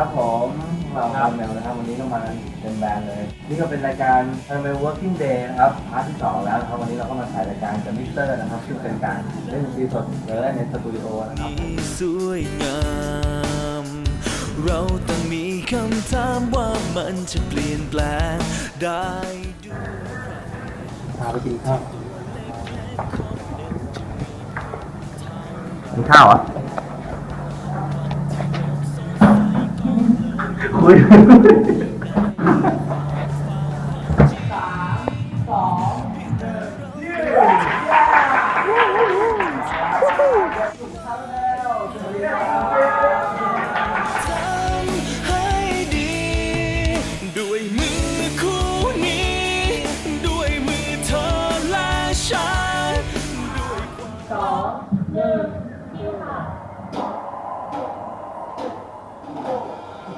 วัสดีครับผมเราคาร์เมลนะครับวันนี้ก็มาเต็มแบรนด์เลย นี่ก็เป็นรายการคาร์เมล working day นะครับพาร์ทที่สองแล้วนะครับวันนี้เราก็มาถ่ายรายการกับมิสเตอร์นะครับซึ่งเป็นการเล่นดนตรีสดเลยในสตูดิโอนะครับสวยงามเราต้องมีคำถามว่ามันจะเปลี่ยนแปลงได้ด้วยพาไปกินข้าวกินข้าวอะ คุ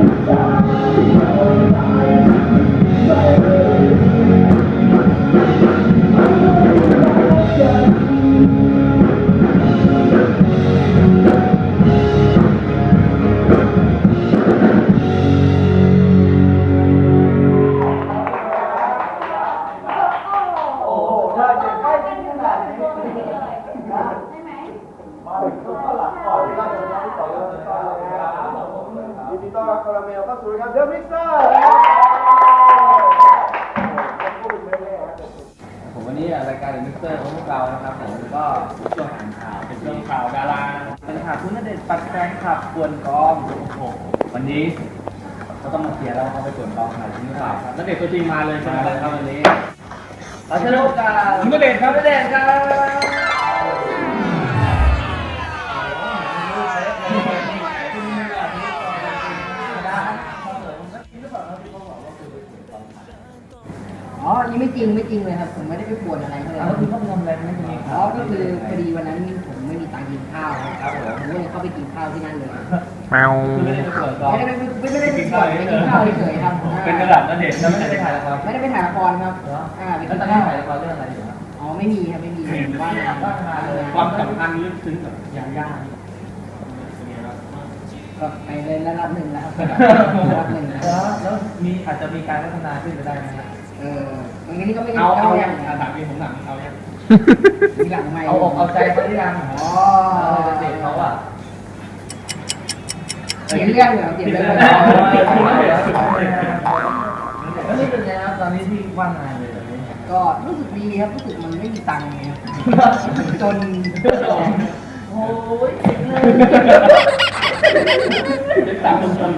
ยิน สู่รายการเดอะมิกเซอร์ผมวันนี้รายการมิสเตอร์ของพวกเรานะครับผมก็ช่วงอ่านข่าวเป็นช่วงข่าวดาราเป็นข่าวคุณณเดชน์ปัดแฟนคลับกวนกองโอ้โหวันนี้เขาต้องมาเคลียร์แล้วว่าเขาไปกวนกองถ่ายจริงหรือเปล่าครับณเดชน์ตัวจริงมาเลยใช่ไหมครับวันนี้ขอเชิญโอกาสณเดชน์ครับณเดชน์ครับ ริงไม่จริงเลยครับผมไม่ได้ไปป่วนอะไรเขาเลยแล้วคุณเข้าไปทำอะไรไม่มีอ๋อก็คือพอดีวันนั้นผมไม่มีตังค์กินข้าวครับครับผมผมก็เลยเข้าไปกินข้าวที่นั่นเลยคือไม่ได้ไปกวนกองไม่ได้ไปไม่ไม่ได้ไปป่วนไปกินข้าวเฉยๆครับเป็นระดับณเดชน์แล้วไม่ได้ไปถ่ายละครไม่ได้ไปถ่ายละครครับเหรออ่าไปแล้วกินตอนนี้ข้าวถ่ายละครเรื่องอะไรอยู่ครับอ๋อไม่มีครับไม่มีว่างงานว่างงานเลยความสัมพันธ์ลึกซึ้งกับยาย่านี่เป็นไงครับก็ไประดับหนึ่งแล้วครับระดับหนึ่งแล้วแล้วแล้วมีอาจจะมีการพัฒนาขึ้นไปได้ไหมครับ เออมันนี้ก็ไม่เอาเอายัยังงถามพี่ผมถามเอายังมีหลังไม่เอาอกเอาใจเขาหรือยังอ๋อเออเด็กเขาอะเขียนเรื่องเหรอเขียนเรื่องเหรอแล้วนี่เป็นไงครับตอนนี้ที่ว่างงานเลยแบบนี้ก็รู้สึกดีครับรู้สึกมันไม่มีตังค์ไงครับจนเโอ้ยเก่งเลยเป็นสามชุมชน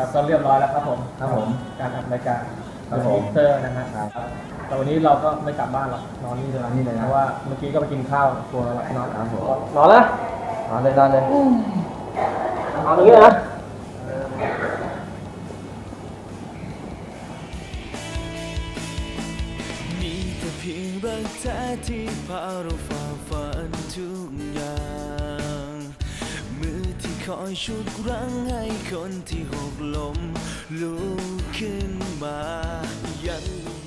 ครับก็เรียบร้อยแล้วครับผมครับผมการทำรายการครับผม เตอร์นะฮะแต่วันนี้เราก็ไม่กลับบ้านหรอกนอนนี่เลยนอนนี่เลยนะ เพราะว่าเมื่อกี้ก็ไปกินข้าวตัวแล้วนอนครับผมนอนแล้วนอนเลยนอนเลยนอนตรงนี้เลยนะมีแต่เพียงรักแท้ที่พาเราฝ่าฟันทุกอย่างมื อที่คอยชุดรั้งให้คนที่หกล้มลุกขึ้นมายัง